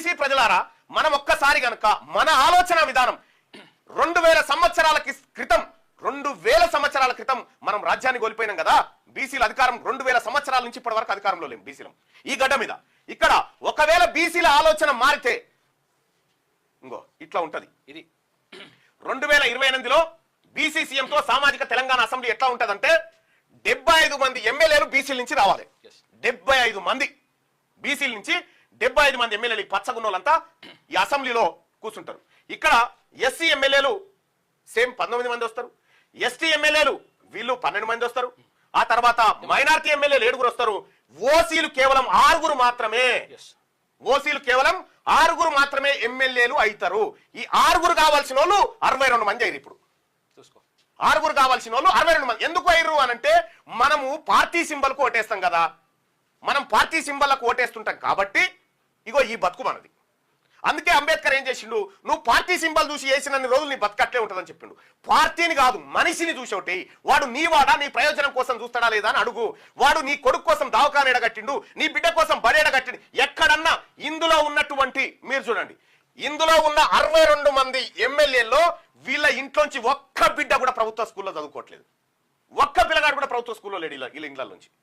BC ప్రజలారా మనం ఒక్కసారి గనక మన ఆలోచన విధానం రెండు వేల సంవత్సరాల క్రితం రెండు వేల సంవత్సరాల క్రితం మనం రాజ్యాన్ని కోల్పోయినాం కదా బీసీల అధికారం రెండు వేల సంవత్సరాల నుంచి ఇప్పటి వరకు అధికారంలో లేము బీసీలం. ఈ గడ్డ మీద. ఇక్కడ ఒకవేళ బీసీల ఆలోచన మారితే ఇంకో ఇట్లా ఉంటది. ఇది. రెండు వేల ఇరవై ఎనిమిదిలో బీసీ సీఎంతో సామాజిక తెలంగాణ అసెంబ్లీ ఎట్లా ఉంటదంటే డెబ్బై ఐదు మంది ఎమ్మెల్యేలు బీసీల నుంచి రావాలి. డెబ్బై ఐదు మంది బీసీల నుంచి డెబ్బై ఐదు మంది ఎమ్మెల్యేలు పచ్చగున్నోళ్ళంతా ఈ అసెంబ్లీలో కూర్చుంటారు. ఇక్కడ ఎస్సీ ఎమ్మెల్యేలు సేమ్ పంతొమ్మిది మంది వస్తారు. ఎస్టీ ఎమ్మెల్యేలు వీళ్ళు పన్నెండు మంది వస్తారు. ఆ తర్వాత మైనార్టీ ఎమ్మెల్యేలు ఏడుగురు వస్తారు. ఓసీలు కేవలం ఆరుగురు మాత్రమే. ఓసీలు కేవలం ఆరుగురు మాత్రమే ఎమ్మెల్యేలు అవుతారు ఈ ఆరుగురు కావాల్సిన వాళ్ళు అరవై రెండు మంది అయ్యారు ఇప్పుడు. చూసుకో. ఆరుగురు కావాల్సిన వాళ్ళు అరవై రెండు మంది. ఎందుకు అయ్యారు అని అంటే మనము పార్టీ సింబల్కు ఓటేస్తాం కదా. మనం పార్టీ సింబల్లకు ఓటేస్తుంటాం కాబట్టి ఇగో ఈ బతుకు మనది. అందుకే అంబేద్కర్ ఏం చేసిండు? నువ్వు పార్టీ సింబల్ చూసి వేసినన్ని రోజులు నీ బతుకట్లే ఉంటుందని చెప్పిండు. పార్టీని కాదు మనిషిని చూసి ఒకటి వాడు నీ వాడా నీ ప్రయోజనం కోసం చూస్తాడా లేదా అని అడుగు. వాడు నీ కొడుకు కోసం దావకాన ఎడగట్టిండు నీ బిడ్డ కోసం బడేడగట్టిండు ఎక్కడన్నా ఇందులో ఉన్నటువంటి మీరు చూడండి ఇందులో ఉన్న అరవై రెండు మంది ఎమ్మెల్యేల్లో వీళ్ళ ఇంట్లోంచి ఒక్క బిడ్డ కూడా ప్రభుత్వ స్కూల్లో చదువుకోవట్లేదు. ఒక్క పిల్లగాడు కూడా ప్రభుత్వ స్కూల్లో లేడు ఇలా వీళ్ళ ఇండ్ల నుంచి